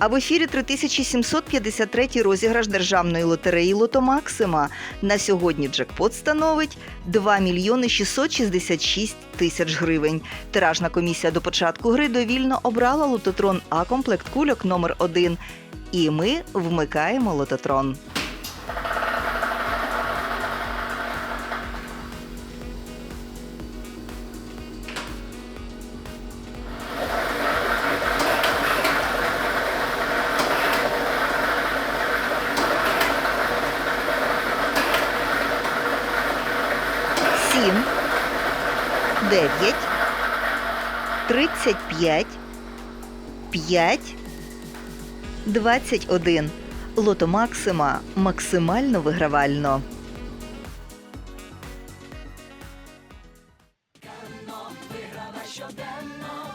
А в ефірі 3753 розіграш державної лотереї Лото Максима. На сьогодні джекпот становить 2 мільйони 666 тисяч гривень. Тиражна комісія до початку гри довільно обрала лототрон А комплект кульок номер 1 І ми вмикаємо лототрон. 9, 35, 5, 21. Лото Максима максимально вигравально. Виграва щоденно.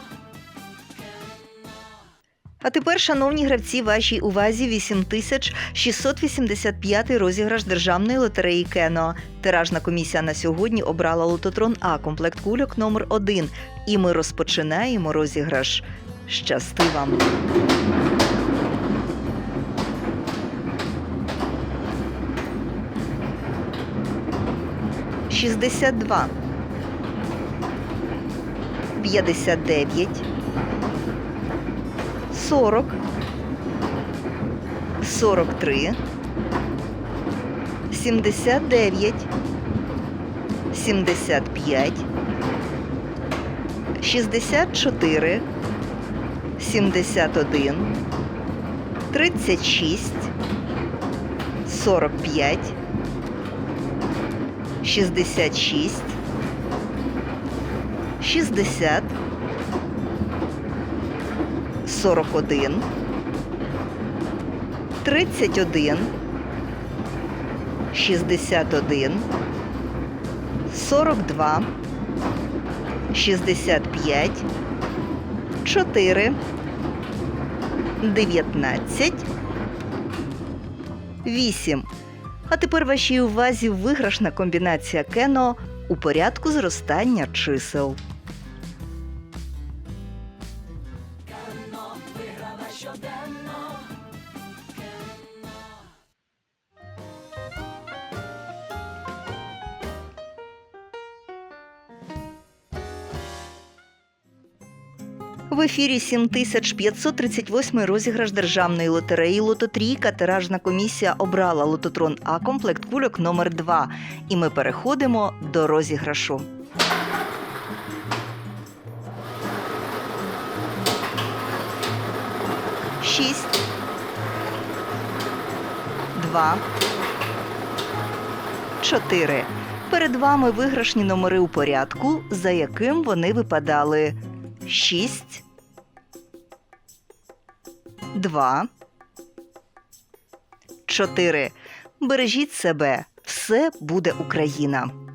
А тепер, шановні гравці, вашій увазі 8685 розіграш державної лотереї Кено. Тиражна комісія на сьогодні обрала лототрон А комплект кульок номер 1 І ми розпочинаємо розіграш. Щасти вам! Шістдесят два. П'ятдесят дев'ять. 40, 43, 79, 75, 64, 71, 36, 45, 66, 60, 41, 31, 61, 42, 65, 4, 19, 8. А тепер вашій увазі виграшна комбінація кено у порядку зростання чисел. В ефірі 7538 розіграш державної лотереї Лототрійка. Тиражна комісія обрала лототрон А комплект кульок номер 2 І ми переходимо до розіграшу. Шість. Два. Чотири. Перед вами виграшні номери у порядку, за яким вони випадали. 6, 2, 4. Бережіть себе. Все буде Україна.